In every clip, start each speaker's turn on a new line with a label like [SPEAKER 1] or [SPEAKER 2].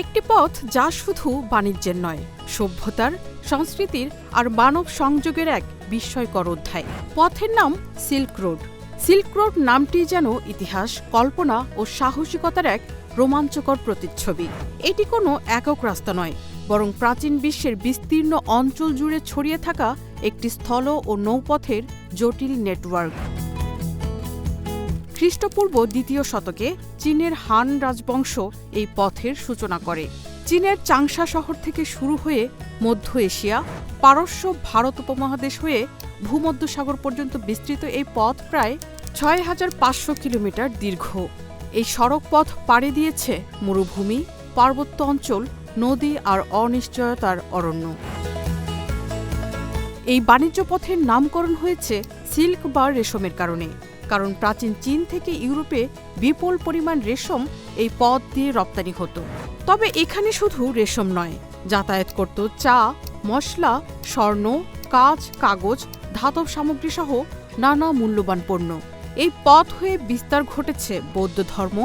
[SPEAKER 1] একটি পথ যা শুধু বাণিজ্যের নয়, সভ্যতার, সংস্কৃতির আর মানব সংযোগের এক বিস্ময়কর অধ্যায়। পথের নাম সিল্ক রোড। সিল্ক রোড নামটি যেন ইতিহাস, কল্পনা ও সাহসিকতার এক রোমাঞ্চকর প্রতিচ্ছবি। এটি কোনো একক রাস্তা নয়, বরং প্রাচীন বিশ্বের বিস্তীর্ণ অঞ্চল জুড়ে ছড়িয়ে থাকা একটি স্থল ও নৌপথের জটিল নেটওয়ার্ক। খ্রিস্টপূর্ব দ্বিতীয় শতকে চীনের হান রাজবংশ এই পথের সূচনা করে। চীনের চাংশা শহর থেকে শুরু হয়ে মধ্য এশিয়া, পারস্য ভারত উপমহাদেশ হয়ে ভূমধ্যসাগর পর্যন্ত বিস্তৃত এই পথ প্রায় ছয় হাজার পাঁচশো কিলোমিটার দীর্ঘ। এই সড়ক পথ পাড়ি দিয়েছে মরুভূমি, পার্বত্য অঞ্চল, নদী আর অনিশ্চয়তার অরণ্য। এই বাণিজ্য পথের নামকরণ হয়েছে সিল্ক বা রেশমের কারণে। কারণ প্রাচীন চীন থেকে ইউরোপে বিপুল পরিমাণ রেশম এই পথ দিয়ে রপ্তানি হতো। তবে এখানে শুধু রেশম নয়, যাতায়াত করত চা, মশলা, স্বর্ণ কাজ কাগজ, ধাতব সামগ্রী সহ নানা মূল্যবান পণ্য। এই পথ হয়ে বিস্তার ঘটেছে বৌদ্ধ ধর্ম,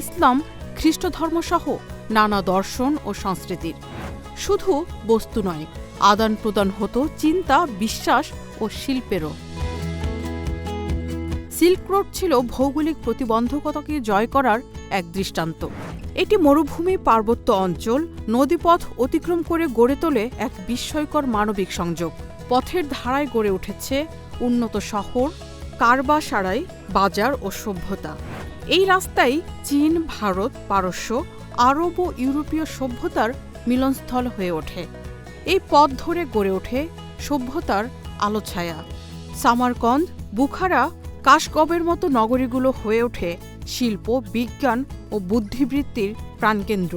[SPEAKER 1] ইসলাম, খ্রিস্ট ধর্ম সহ নানা দর্শন ও সংস্কৃতির। শুধু বস্তু নয় আদান প্রদান হতো চিন্তা, বিশ্বাস ও শিল্পেরও। সিল্ক রোড ছিল ভৌগোলিক প্রতিবন্ধকতাকে জয় করার এক দৃষ্টান্ত। এটি মরুভূমি পার্বত্য অঞ্চল, নদীপথ অতিক্রম করে গড়ে তোলে এক বিস্ময়কর মানবিক সংযোগ। পথের ধারায় গড়ে উঠেছে উন্নত শহর, কারবাসারাই, বাজার ও সভ্যতা। এই রাস্তাই চীন, ভারত, পারস্য, আরব ও ইউরোপীয় সভ্যতার মিলনস্থল হয়ে ওঠে। এই পথ ধরে গড়ে ওঠে সভ্যতার আলোছায়া। সামারকন্দ, বুখারা কাশগবের মতো নগরীগুলো হয়ে ওঠে শিল্প, বিজ্ঞান ও বুদ্ধিবৃত্তির প্রাণকেন্দ্র।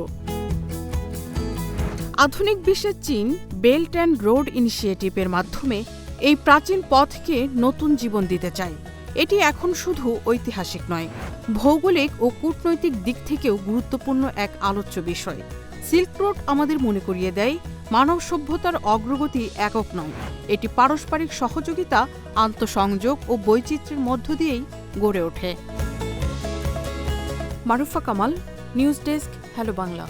[SPEAKER 1] আধুনিক বিশ্বের চীন বেল্ট অ্যান্ড রোড ইনিশিয়েটিভের মাধ্যমে এই প্রাচীন পথকে নতুন জীবন দিতে চায়। এটি এখন শুধু ঐতিহাসিক নয়, ভৌগোলিক ও কূটনৈতিক দিক থেকেও গুরুত্বপূর্ণ এক আলোচ্য বিষয়। সিল্ক রোড আমাদের মনে করিয়ে দেয় মানব সভ্যতার অগ্রগতি একক নয়। এটি পারস্পরিক সহযোগিতা, আন্তঃসংযোগ ও বৈচিত্র্যের মধ্য দিয়েই গড়ে ওঠে। Marufa Kamal, news desk, hello Bangla.